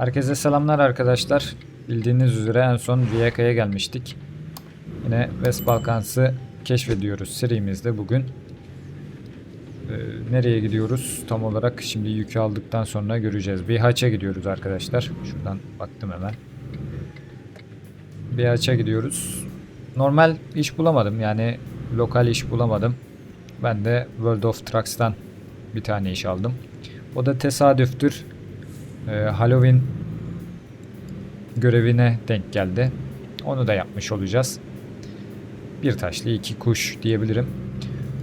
Herkese selamlar arkadaşlar. Bildiğiniz üzere en son Rijeka'ya gelmiştik. Yine West Balkans'ı keşfediyoruz serimizde bugün. Ee, nereye gidiyoruz? Tam olarak şimdi yükü aldıktan sonra göreceğiz. Bihaç'a gidiyoruz arkadaşlar. Şuradan baktım hemen. Bihaç'a gidiyoruz. Normal iş bulamadım yani lokal iş bulamadım. Ben de World of Trucks'tan bir tane iş aldım. O da tesadüftür. Ee, Halloween görevine denk geldi. Onu da yapmış olacağız. Bir taşlı iki kuş diyebilirim.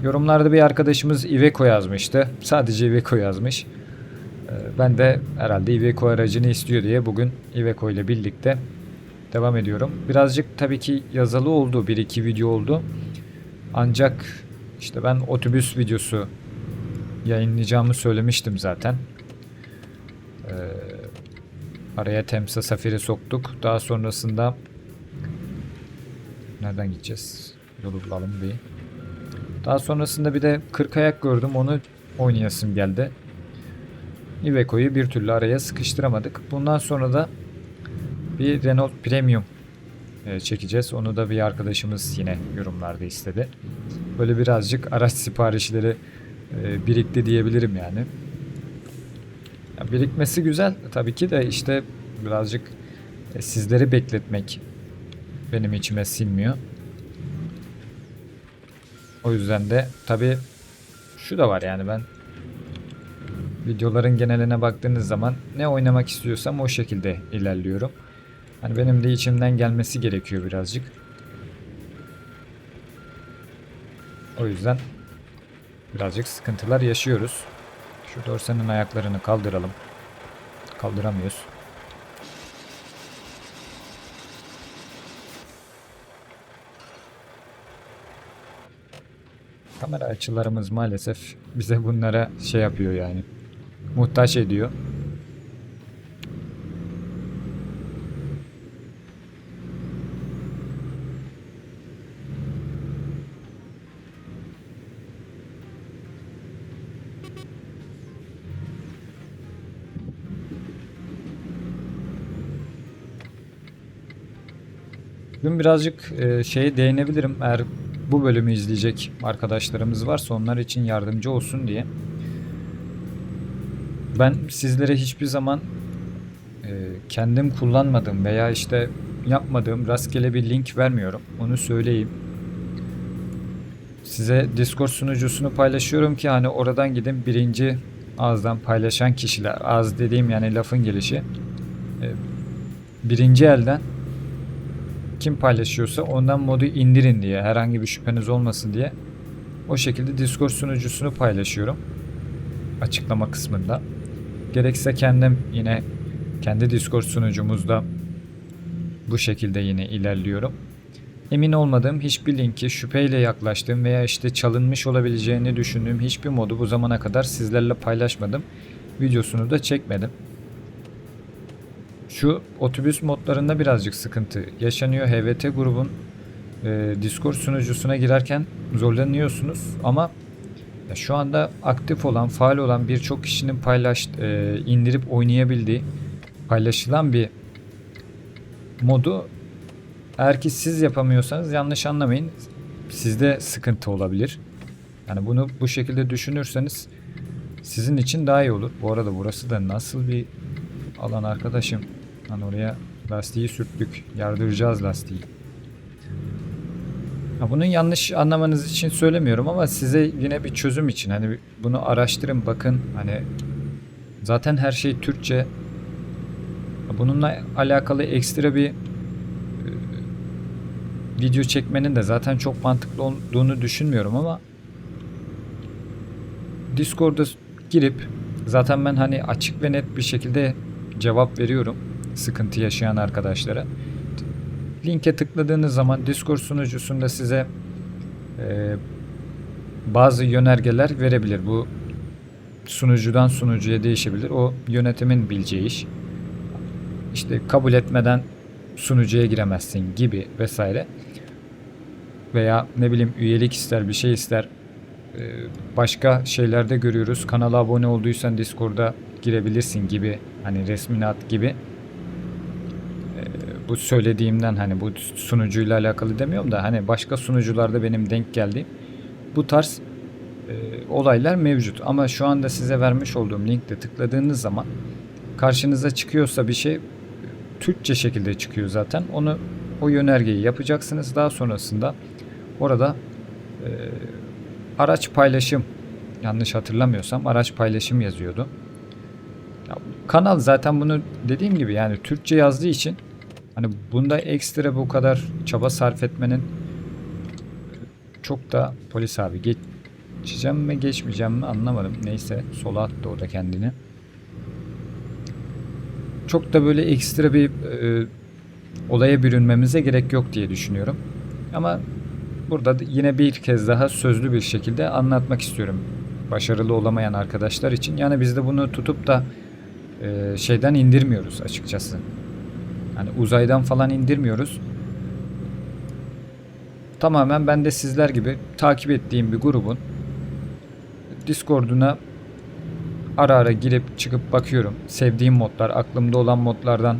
Yorumlarda bir arkadaşımız Iveco yazmıştı. Sadece Iveco yazmış. Ee, Ben de herhalde Iveco aracını istiyor diye bugün Iveco ile birlikte devam ediyorum. Birazcık tabii ki yazılı oldu. Bir iki video oldu. Ancak işte ben otobüs videosu yayınlayacağımı söylemiştim zaten. Ee, araya Temsa Safir'i soktuk. Daha sonrasında nereden gideceğiz? Yolu bulalım bir. Daha sonrasında bir de 40 ayak gördüm. Onu oynayasım geldi. Iveco'yu bir türlü araya sıkıştıramadık. Bundan sonra da bir Renault Premium e, çekeceğiz. Onu da bir arkadaşımız yine yorumlarda istedi. Böyle birazcık araç siparişleri e, birikti diyebilirim yani. Ya birikmesi güzel tabii ki de işte birazcık e, sizleri bekletmek benim içime sinmiyor. O yüzden de tabii şu da var yani ben videoların geneline baktığınız zaman ne oynamak istiyorsam o şekilde ilerliyorum. Hani benim de içimden gelmesi gerekiyor birazcık. O yüzden birazcık sıkıntılar yaşıyoruz. Şu dorsenin ayaklarını kaldıralım. Kaldıramıyoruz. Kamera açılarımız maalesef bize bunlara şey yapıyor yani. Muhtaç ediyor. Bugün birazcık e, şeye değinebilirim. Eğer bu bölümü izleyecek arkadaşlarımız varsa onlar için yardımcı olsun diye. Ben sizlere hiçbir zaman e, kendim kullanmadığım veya işte yapmadığım rastgele bir link vermiyorum. Onu söyleyeyim. Size Discord sunucusunu paylaşıyorum ki hani oradan gidin birinci ağızdan paylaşan kişiler. Ağız dediğim yani lafın gelişi. e, birinci elden kim paylaşıyorsa ondan modu indirin diye herhangi bir şüpheniz olmasın diye o şekilde Discord sunucusunu paylaşıyorum açıklama kısmında. Gerekse kendim yine kendi Discord sunucumuzda bu şekilde yine ilerliyorum. Emin olmadığım hiçbir linki şüpheyle yaklaştığım veya işte çalınmış olabileceğini düşündüğüm hiçbir modu bu zamana kadar sizlerle paylaşmadım. Videosunu da çekmedim. Şu otobüs modlarında birazcık sıkıntı yaşanıyor. HVT grubun e, Discord sunucusuna girerken zorlanıyorsunuz ama ya şu anda aktif olan, faal olan birçok kişinin paylaş, e, indirip oynayabildiği, paylaşılan bir modu eğer ki siz yapamıyorsanız yanlış anlamayın. Sizde sıkıntı olabilir. Yani bunu bu şekilde düşünürseniz sizin için daha iyi olur. Bu arada burası da nasıl bir alan arkadaşım. Hani oraya lastiği sürttük. Yardıracağız lastiği. Ha, bunun yanlış anlamanız için söylemiyorum ama size yine bir çözüm için hani bunu araştırın bakın hani zaten her şey Türkçe. Bununla alakalı ekstra bir e, video çekmenin de zaten çok mantıklı olduğunu düşünmüyorum ama Discord'a girip zaten ben hani açık ve net bir şekilde cevap veriyorum sıkıntı yaşayan arkadaşlara. Linke tıkladığınız zaman Discord sunucusunda size e, bazı yönergeler verebilir. Bu sunucudan sunucuya değişebilir. O yönetimin bileceği iş. İşte kabul etmeden sunucuya giremezsin gibi vesaire. Veya ne bileyim üyelik ister bir şey ister. E, başka şeylerde görüyoruz. Kanala abone olduysan Discord'a girebilirsin gibi hani resmini at gibi Ee, bu söylediğimden hani bu sunucuyla alakalı demiyorum da hani başka sunucularda benim denk geldiğim bu tarz e, olaylar mevcut. Ama şu anda size vermiş olduğum linkte tıkladığınız zaman karşınıza çıkıyorsa bir şey Türkçe şekilde çıkıyor zaten. Onu o yönergeyi yapacaksınız. Daha sonrasında orada e, araç paylaşım yanlış hatırlamıyorsam araç paylaşım yazıyordu. Ya, kanal zaten bunu dediğim gibi yani Türkçe yazdığı için hani bunda ekstra bu kadar çaba sarf etmenin çok da polis abi geçeceğim mi geçmeyeceğim mi anlamadım. Neyse sola attı o da kendini. Çok da böyle ekstra bir e, olaya bürünmemize gerek yok diye düşünüyorum. Ama burada da yine bir kez daha sözlü bir şekilde anlatmak istiyorum. Başarılı olamayan arkadaşlar için. Yani biz de bunu tutup da e, şeyden indirmiyoruz açıkçası. Yani uzaydan falan indirmiyoruz. Tamamen ben de sizler gibi takip ettiğim bir grubun Discord'una ara ara girip çıkıp bakıyorum. Sevdiğim modlar, aklımda olan modlardan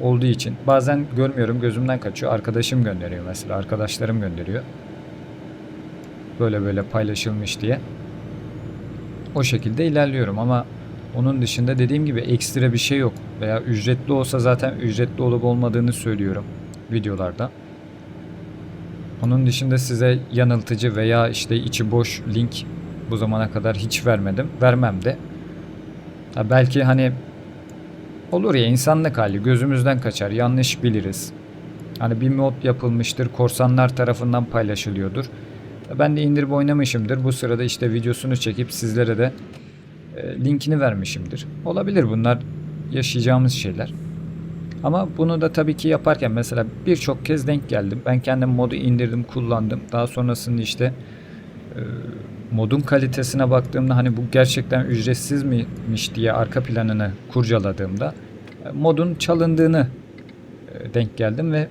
olduğu için. Bazen görmüyorum, gözümden kaçıyor. Arkadaşım gönderiyor mesela, arkadaşlarım gönderiyor. Böyle böyle paylaşılmış diye. O şekilde ilerliyorum ama onun dışında dediğim gibi ekstra bir şey yok. Veya ücretli olsa zaten ücretli olup olmadığını söylüyorum videolarda. Onun dışında size yanıltıcı veya işte içi boş link bu zamana kadar hiç vermedim. Vermem de. Ha belki hani olur ya insanlık hali gözümüzden kaçar yanlış biliriz. Hani bir mod yapılmıştır korsanlar tarafından paylaşılıyordur. Ben de indirip oynamışımdır. Bu sırada işte videosunu çekip sizlere de linkini vermişimdir. Olabilir bunlar yaşayacağımız şeyler. Ama bunu da tabii ki yaparken mesela birçok kez denk geldim. Ben kendim modu indirdim, kullandım. Daha sonrasında işte e, modun kalitesine baktığımda hani bu gerçekten ücretsiz miymiş diye arka planını kurcaladığımda e, modun çalındığını e, denk geldim ve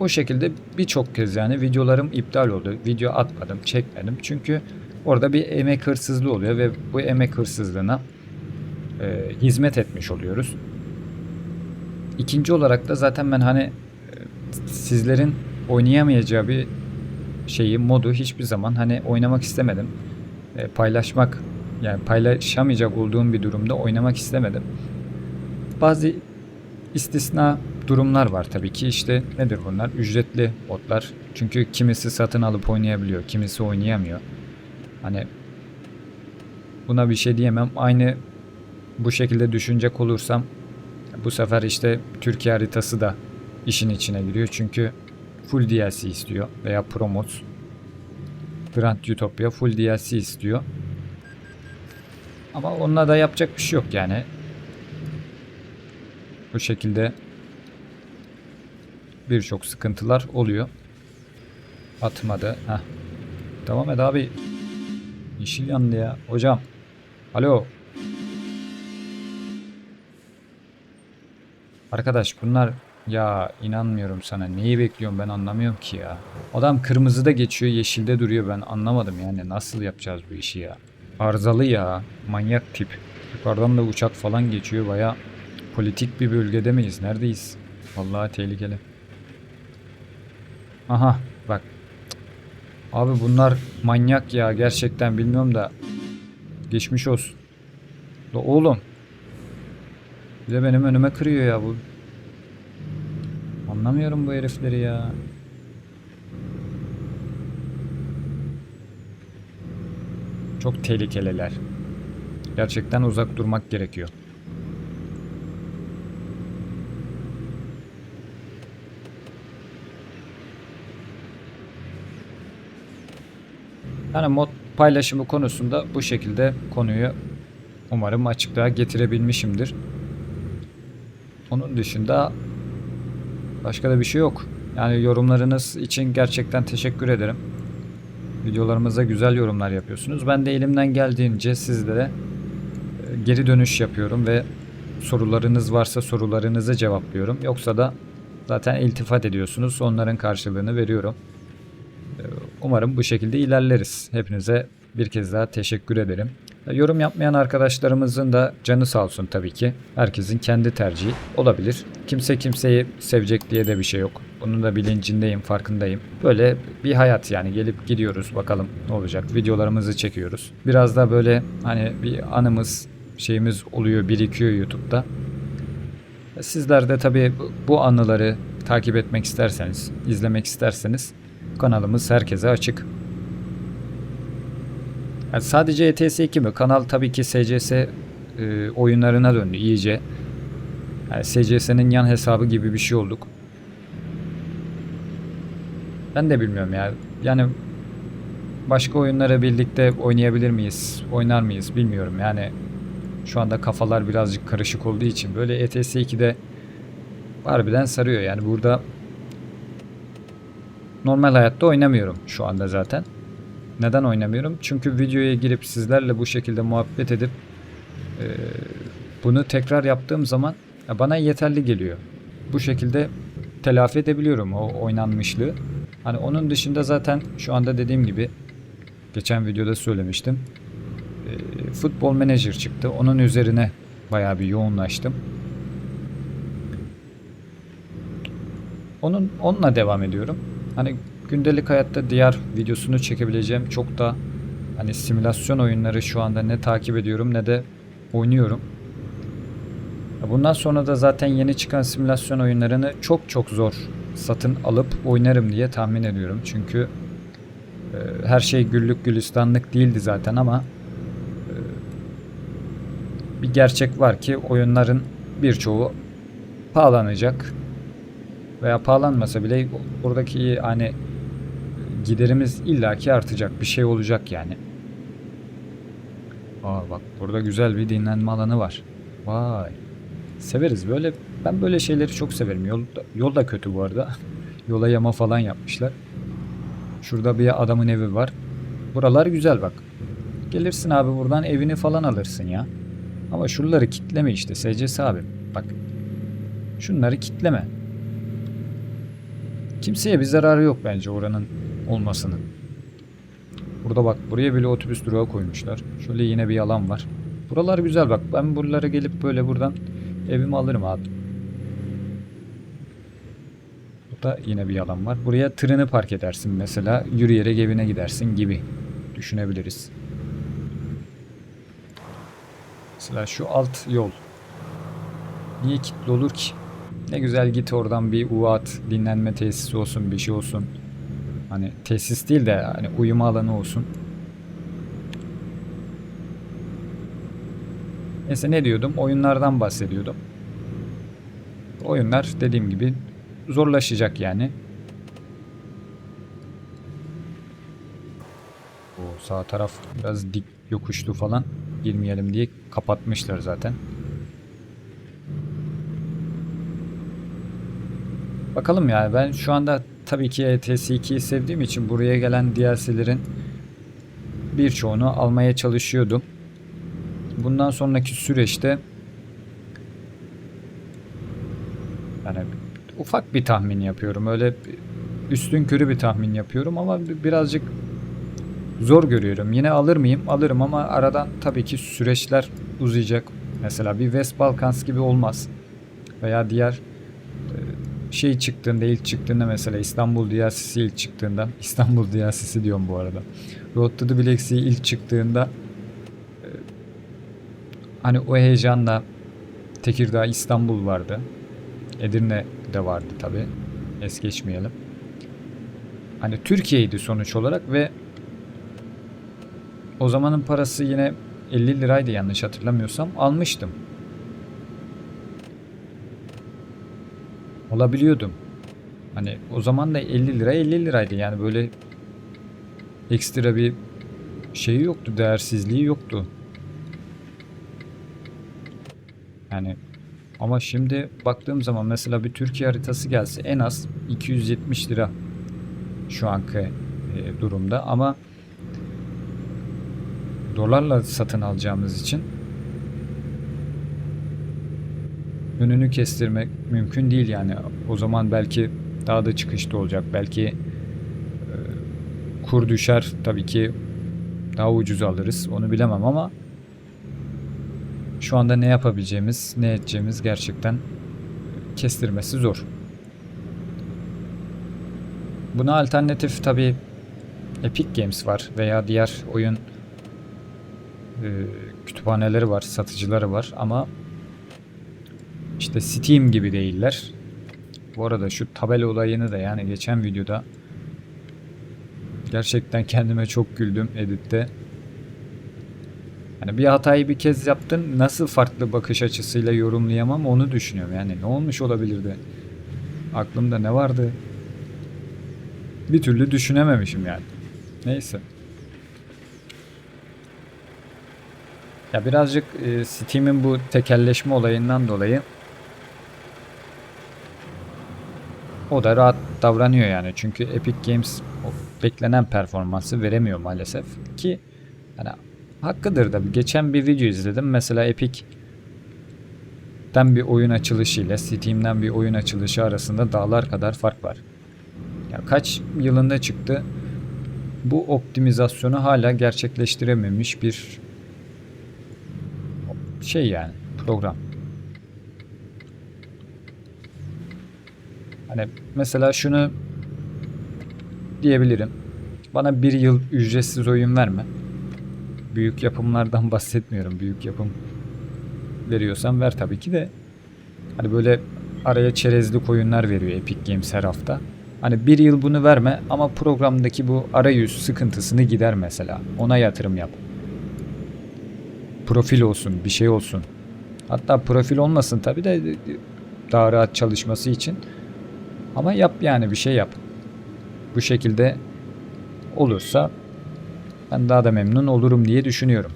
o şekilde birçok kez yani videolarım iptal oldu. Video atmadım, çekmedim. Çünkü orada bir emek hırsızlığı oluyor ve bu emek hırsızlığına e, hizmet etmiş oluyoruz. İkinci olarak da zaten ben hani e, sizlerin oynayamayacağı bir şeyi modu hiçbir zaman hani oynamak istemedim. E, paylaşmak yani paylaşamayacak olduğum bir durumda oynamak istemedim. Bazı istisna durumlar var tabii ki işte nedir bunlar? Ücretli botlar. Çünkü kimisi satın alıp oynayabiliyor, kimisi oynayamıyor. Hani buna bir şey diyemem. Aynı bu şekilde düşünecek olursam bu sefer işte Türkiye haritası da işin içine giriyor. Çünkü full DLC istiyor veya Promos. Grand Utopia full DLC istiyor. Ama onunla da yapacak bir şey yok yani. Bu şekilde birçok sıkıntılar oluyor. Atmadı. Heh. Devam et abi. Yeşil yandı ya. Hocam. Alo. Arkadaş bunlar ya inanmıyorum sana. Neyi bekliyorum ben anlamıyorum ki ya. Adam kırmızıda geçiyor yeşilde duruyor ben anlamadım yani. Nasıl yapacağız bu işi ya. Arızalı ya. Manyak tip. Yukarıdan da uçak falan geçiyor. Baya politik bir bölgede miyiz? Neredeyiz? Vallahi tehlikeli. Aha. Abi bunlar manyak ya gerçekten bilmiyorum da. Geçmiş olsun. Da oğlum. Bir de benim önüme kırıyor ya bu. Anlamıyorum bu herifleri ya. Çok tehlikeliler. Gerçekten uzak durmak gerekiyor. Yani mod paylaşımı konusunda bu şekilde konuyu umarım açıklığa getirebilmişimdir. Onun dışında başka da bir şey yok. Yani yorumlarınız için gerçekten teşekkür ederim. Videolarımıza güzel yorumlar yapıyorsunuz. Ben de elimden geldiğince sizlere e, geri dönüş yapıyorum ve sorularınız varsa sorularınızı cevaplıyorum. Yoksa da zaten iltifat ediyorsunuz. Onların karşılığını veriyorum. Umarım bu şekilde ilerleriz. Hepinize bir kez daha teşekkür ederim. Yorum yapmayan arkadaşlarımızın da canı sağ olsun tabii ki. Herkesin kendi tercihi olabilir. Kimse kimseyi sevecek diye de bir şey yok. Bunun da bilincindeyim, farkındayım. Böyle bir hayat yani gelip gidiyoruz bakalım ne olacak. Videolarımızı çekiyoruz. Biraz da böyle hani bir anımız, şeyimiz oluyor, birikiyor YouTube'da. Sizler de tabii bu anıları takip etmek isterseniz, izlemek isterseniz kanalımız herkese açık. Yani sadece ETS 2 mi? Kanal tabii ki SCS e, oyunlarına döndü iyice. Yani SCS'nin yan hesabı gibi bir şey olduk. Ben de bilmiyorum ya. Yani başka oyunlara birlikte oynayabilir miyiz? Oynar mıyız bilmiyorum. Yani şu anda kafalar birazcık karışık olduğu için böyle ETS 2'de harbiden sarıyor. Yani burada normal hayatta oynamıyorum şu anda zaten. Neden oynamıyorum? Çünkü videoya girip sizlerle bu şekilde muhabbet edip e, bunu tekrar yaptığım zaman ya bana yeterli geliyor. Bu şekilde telafi edebiliyorum o oynanmışlığı. Hani onun dışında zaten şu anda dediğim gibi geçen videoda söylemiştim. E, Futbol Manager çıktı. Onun üzerine bayağı bir yoğunlaştım. Onun onunla devam ediyorum. Hani gündelik hayatta diğer videosunu çekebileceğim çok da hani simülasyon oyunları şu anda ne takip ediyorum ne de oynuyorum. Bundan sonra da zaten yeni çıkan simülasyon oyunlarını çok çok zor satın alıp oynarım diye tahmin ediyorum. Çünkü e, her şey güllük gülistanlık değildi zaten ama e, bir gerçek var ki oyunların birçoğu pahalanacak veya pahalanmasa bile buradaki hani giderimiz illaki artacak. Bir şey olacak yani. Aa bak burada güzel bir dinlenme alanı var. Vay. Severiz böyle. Ben böyle şeyleri çok severim. Yol, yol da kötü bu arada. Yola yama falan yapmışlar. Şurada bir adamın evi var. Buralar güzel bak. Gelirsin abi buradan evini falan alırsın ya. Ama şuraları kitleme işte SCS abi. Bak. Şunları kitleme. Kimseye bir zararı yok bence oranın olmasının. Burada bak buraya bile otobüs durağı koymuşlar. Şöyle yine bir alan var. Buralar güzel bak. Ben buralara gelip böyle buradan evimi alırım abi. Burada yine bir alan var. Buraya tırını park edersin mesela. Yürüyerek evine gidersin gibi düşünebiliriz. Mesela şu alt yol. Niye kilitli olur ki? Ne güzel git oradan bir UAT dinlenme tesisi olsun bir şey olsun. Hani tesis değil de hani uyuma alanı olsun. Neyse ne diyordum? Oyunlardan bahsediyordum. Oyunlar dediğim gibi zorlaşacak yani. O sağ taraf biraz dik yokuşlu falan. Girmeyelim diye kapatmışlar zaten. Bakalım yani ben şu anda tabii ki ETS 2'yi sevdiğim için buraya gelen DLC'lerin birçoğunu almaya çalışıyordum. Bundan sonraki süreçte yani ufak bir tahmin yapıyorum. Öyle üstün körü bir tahmin yapıyorum ama birazcık zor görüyorum. Yine alır mıyım? Alırım ama aradan tabii ki süreçler uzayacak. Mesela bir West Balkans gibi olmaz. Veya diğer şey çıktığında ilk çıktığında mesela İstanbul DLC'si ilk çıktığında İstanbul DLC'si diyorum bu arada. Road to the Black Sea ilk çıktığında e, hani o heyecanla Tekirdağ İstanbul vardı. Edirne de vardı tabi. Es geçmeyelim. Hani Türkiye'ydi sonuç olarak ve o zamanın parası yine 50 liraydı yanlış hatırlamıyorsam. Almıştım. Olabiliyordum. Hani o zaman da 50 lira 50 liraydı yani böyle ekstra bir şeyi yoktu, değersizliği yoktu. Yani ama şimdi baktığım zaman mesela bir Türkiye haritası gelse en az 270 lira şu anki e, durumda ama dolarla satın alacağımız için önünü kestirmek mümkün değil yani. O zaman belki daha da çıkışta olacak. Belki e, kur düşer tabii ki daha ucuz alırız. Onu bilemem ama şu anda ne yapabileceğimiz, ne edeceğimiz gerçekten kestirmesi zor. Buna alternatif tabi Epic Games var veya diğer oyun e, kütüphaneleri var, satıcıları var ama işte Steam gibi değiller. Bu arada şu tabela olayını da yani geçen videoda gerçekten kendime çok güldüm editte. Hani bir hatayı bir kez yaptın nasıl farklı bakış açısıyla yorumlayamam onu düşünüyorum. Yani ne olmuş olabilirdi? Aklımda ne vardı? Bir türlü düşünememişim yani. Neyse. Ya birazcık e, Steam'in bu tekelleşme olayından dolayı o da rahat davranıyor yani. Çünkü Epic Games beklenen performansı veremiyor maalesef ki hani hakkıdır da geçen bir video izledim. Mesela Epic'ten bir oyun açılışı ile Steam'den bir oyun açılışı arasında dağlar kadar fark var. Ya kaç yılında çıktı? Bu optimizasyonu hala gerçekleştirememiş bir şey yani program. Hani mesela şunu diyebilirim. Bana bir yıl ücretsiz oyun verme. Büyük yapımlardan bahsetmiyorum. Büyük yapım veriyorsan ver tabii ki de. Hani böyle araya çerezlik oyunlar veriyor Epic Games her hafta. Hani bir yıl bunu verme ama programdaki bu arayüz sıkıntısını gider mesela. Ona yatırım yap. Profil olsun, bir şey olsun. Hatta profil olmasın tabii de daha rahat çalışması için. Ama yap yani bir şey yap. Bu şekilde olursa ben daha da memnun olurum diye düşünüyorum.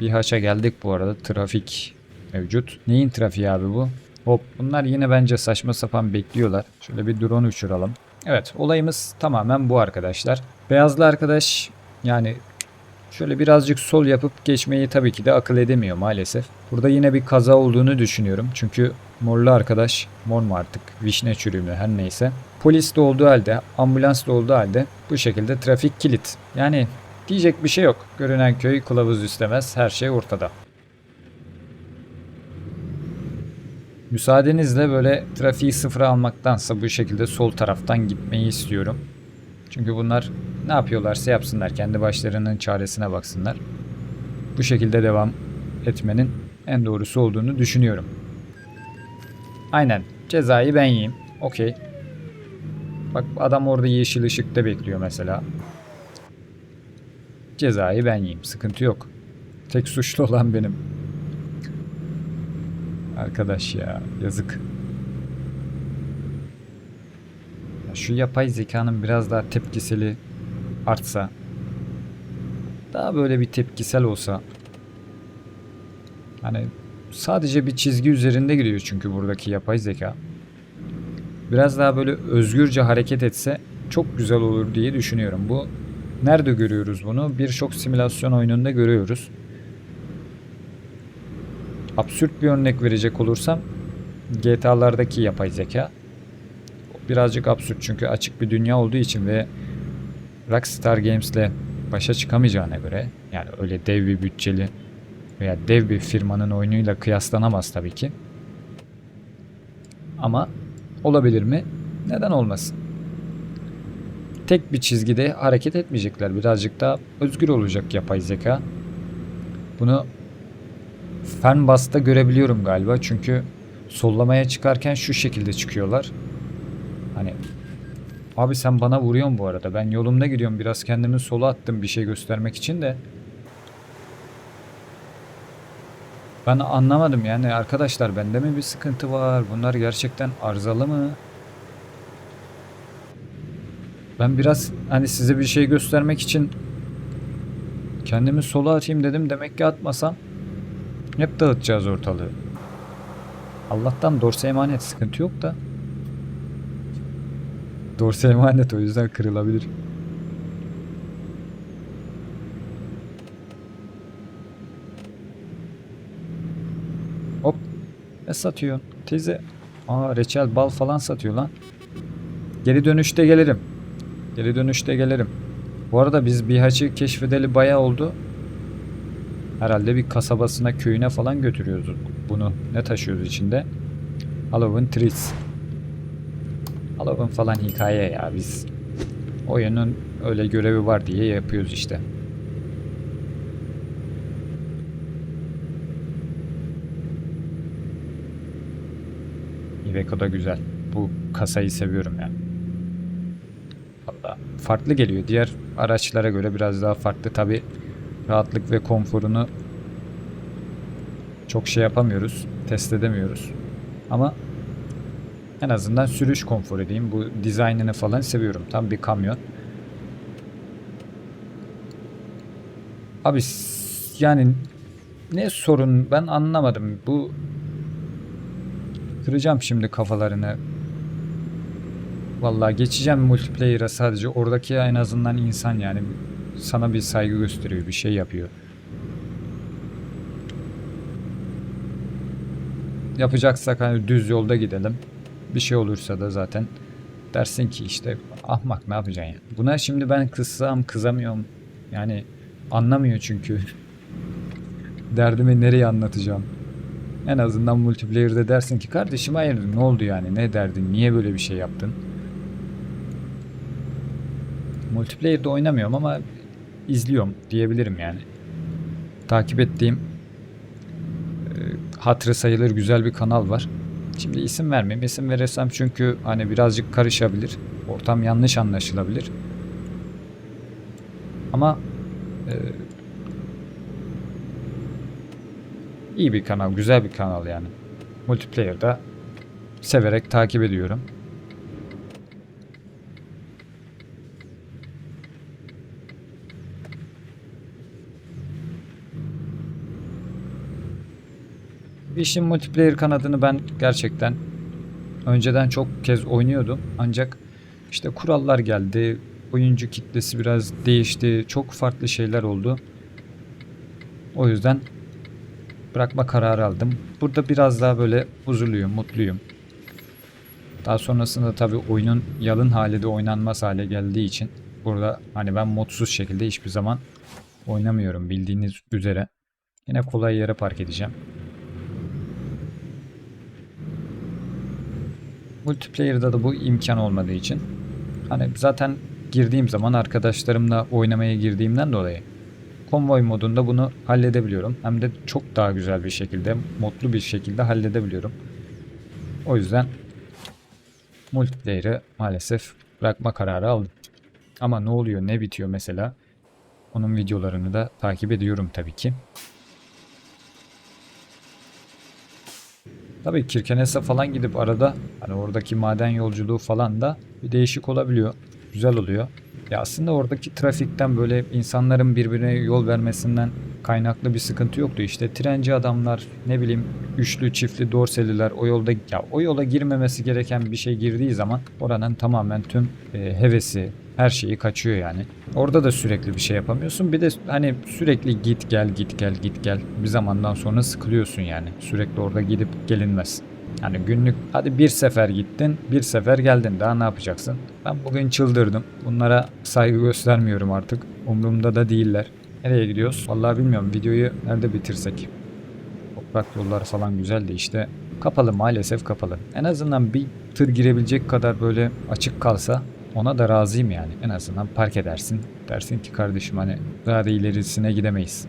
Bir haça geldik bu arada. Trafik mevcut. Neyin trafiği abi bu? Hop bunlar yine bence saçma sapan bekliyorlar. Şöyle bir drone uçuralım. Evet olayımız tamamen bu arkadaşlar. Beyazlı arkadaş yani şöyle birazcık sol yapıp geçmeyi tabii ki de akıl edemiyor maalesef. Burada yine bir kaza olduğunu düşünüyorum. Çünkü morlu arkadaş, mor mu artık, vişne çürüğü her neyse. Polis de olduğu halde, ambulans da olduğu halde bu şekilde trafik kilit. Yani diyecek bir şey yok. Görünen köy kılavuz istemez, her şey ortada. Müsaadenizle böyle trafiği sıfıra almaktansa bu şekilde sol taraftan gitmeyi istiyorum. Çünkü bunlar ne yapıyorlarsa yapsınlar. Kendi başlarının çaresine baksınlar. Bu şekilde devam etmenin en doğrusu olduğunu düşünüyorum. Aynen. Cezayı ben yiyeyim. Okey. Bak adam orada yeşil ışıkta bekliyor mesela. Cezayı ben yiyeyim. Sıkıntı yok. Tek suçlu olan benim. Arkadaş ya yazık. Ya şu yapay zekanın biraz daha tepkiseli artsa. Daha böyle bir tepkisel olsa. Hani sadece bir çizgi üzerinde gidiyor çünkü buradaki yapay zeka. Biraz daha böyle özgürce hareket etse çok güzel olur diye düşünüyorum. Bu nerede görüyoruz bunu? Birçok simülasyon oyununda görüyoruz. Absürt bir örnek verecek olursam GTA'lardaki yapay zeka birazcık absürt çünkü açık bir dünya olduğu için ve Rockstar Games'le başa çıkamayacağına göre yani öyle dev bir bütçeli veya dev bir firmanın oyunuyla kıyaslanamaz tabii ki. Ama olabilir mi? Neden olmasın? Tek bir çizgide hareket etmeyecekler. Birazcık daha özgür olacak yapay zeka. Bunu Fernbus'ta görebiliyorum galiba. Çünkü sollamaya çıkarken şu şekilde çıkıyorlar. Hani abi sen bana vuruyorsun bu arada. Ben yolumda gidiyorum. Biraz kendimi sola attım bir şey göstermek için de. Ben anlamadım yani arkadaşlar bende mi bir sıkıntı var? Bunlar gerçekten arızalı mı? Ben biraz hani size bir şey göstermek için kendimi sola atayım dedim. Demek ki atmasam hep dağıtacağız ortalığı. Allah'tan dorse emanet sıkıntı yok da. Dorse emanet o yüzden kırılabilir. Ne satıyorsun? Teyze. Aa reçel bal falan satıyor lan. Geri dönüşte gelirim. Geri dönüşte gelirim. Bu arada biz Bihaç'ı keşfedeli bayağı oldu. Herhalde bir kasabasına, köyüne falan götürüyoruz bunu. Ne taşıyoruz içinde? Halloween Trees. Halloween falan hikaye ya biz. Oyunun öyle görevi var diye yapıyoruz işte. Iveco da güzel. Bu kasayı seviyorum yani. Valla farklı geliyor. Diğer araçlara göre biraz daha farklı. Tabi rahatlık ve konforunu çok şey yapamıyoruz. Test edemiyoruz. Ama en azından sürüş konforu diyeyim. Bu dizaynını falan seviyorum. Tam bir kamyon. Abi yani ne sorun ben anlamadım. Bu kıracağım şimdi kafalarını. Vallahi geçeceğim multiplayer'a sadece oradaki en azından insan yani sana bir saygı gösteriyor, bir şey yapıyor. Yapacaksak hani düz yolda gidelim. Bir şey olursa da zaten dersin ki işte ahmak ne yapacaksın ya. Buna şimdi ben kızsam kızamıyorum. Yani anlamıyor çünkü. Derdimi nereye anlatacağım? En azından multiplayer'de dersin ki kardeşim hayır ne oldu yani ne derdin niye böyle bir şey yaptın? Multiplayer'de oynamıyorum ama izliyorum diyebilirim yani. Takip ettiğim e, hatırı sayılır güzel bir kanal var. Şimdi isim vermeyeyim. İsim verirsem çünkü hani birazcık karışabilir. Ortam yanlış anlaşılabilir. Ama e, iyi bir kanal, güzel bir kanal yani. Multiplayer'da severek takip ediyorum. İşin multiplayer kanadını ben gerçekten önceden çok kez oynuyordum. Ancak işte kurallar geldi, oyuncu kitlesi biraz değişti, çok farklı şeyler oldu. O yüzden bırakma kararı aldım. Burada biraz daha böyle huzurluyum, mutluyum. Daha sonrasında tabii oyunun yalın hali de oynanmaz hale geldiği için burada hani ben modsuz şekilde hiçbir zaman oynamıyorum bildiğiniz üzere. Yine kolay yere park edeceğim. Multiplayer'da da bu imkan olmadığı için hani zaten girdiğim zaman arkadaşlarımla oynamaya girdiğimden dolayı konvoy modunda bunu halledebiliyorum. Hem de çok daha güzel bir şekilde, modlu bir şekilde halledebiliyorum. O yüzden multiplayer'ı maalesef bırakma kararı aldım. Ama ne oluyor, ne bitiyor mesela? Onun videolarını da takip ediyorum tabii ki. Tabii Kirkenes'e falan gidip arada hani oradaki maden yolculuğu falan da bir değişik olabiliyor. Güzel oluyor. Ya aslında oradaki trafikten böyle insanların birbirine yol vermesinden kaynaklı bir sıkıntı yoktu. İşte trenci adamlar ne bileyim üçlü çiftli dorseliler o yolda ya o yola girmemesi gereken bir şey girdiği zaman oranın tamamen tüm e, hevesi her şeyi kaçıyor yani. Orada da sürekli bir şey yapamıyorsun. Bir de hani sürekli git gel git gel git gel bir zamandan sonra sıkılıyorsun yani. Sürekli orada gidip gelinmez. Yani günlük hadi bir sefer gittin, bir sefer geldin. Daha ne yapacaksın? Ben bugün çıldırdım. Bunlara saygı göstermiyorum artık. Umurumda da değiller. Nereye gidiyoruz? Vallahi bilmiyorum. Videoyu nerede bitirsek? Toprak yollar falan güzel de işte kapalı maalesef kapalı. En azından bir tır girebilecek kadar böyle açık kalsa ona da razıyım yani. En azından park edersin. Dersin ki kardeşim hani daha da ilerisine gidemeyiz.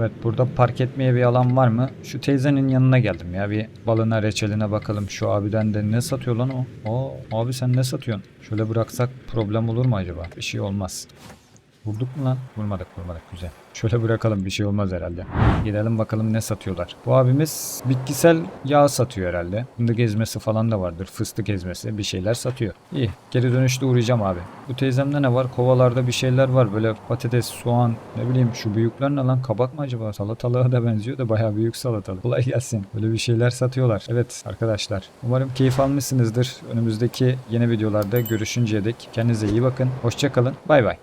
Evet burada park etmeye bir alan var mı? Şu teyzenin yanına geldim ya bir balına reçeline bakalım şu abiden de ne satıyor lan o? Oo abi sen ne satıyorsun? Şöyle bıraksak problem olur mu acaba? Bir şey olmaz. Vurduk mu lan? Vurmadık vurmadık güzel. Şöyle bırakalım bir şey olmaz herhalde. Gidelim bakalım ne satıyorlar. Bu abimiz bitkisel yağ satıyor herhalde. Fındık ezmesi falan da vardır. Fıstık ezmesi bir şeyler satıyor. İyi geri dönüşte uğrayacağım abi. Bu teyzemde ne var? Kovalarda bir şeyler var. Böyle patates, soğan ne bileyim şu büyükler ne lan? Kabak mı acaba? Salatalığa da benziyor da bayağı büyük salatalık. Kolay gelsin. Böyle bir şeyler satıyorlar. Evet arkadaşlar. Umarım keyif almışsınızdır. Önümüzdeki yeni videolarda görüşünceye dek kendinize iyi bakın. Hoşçakalın. Bay bay.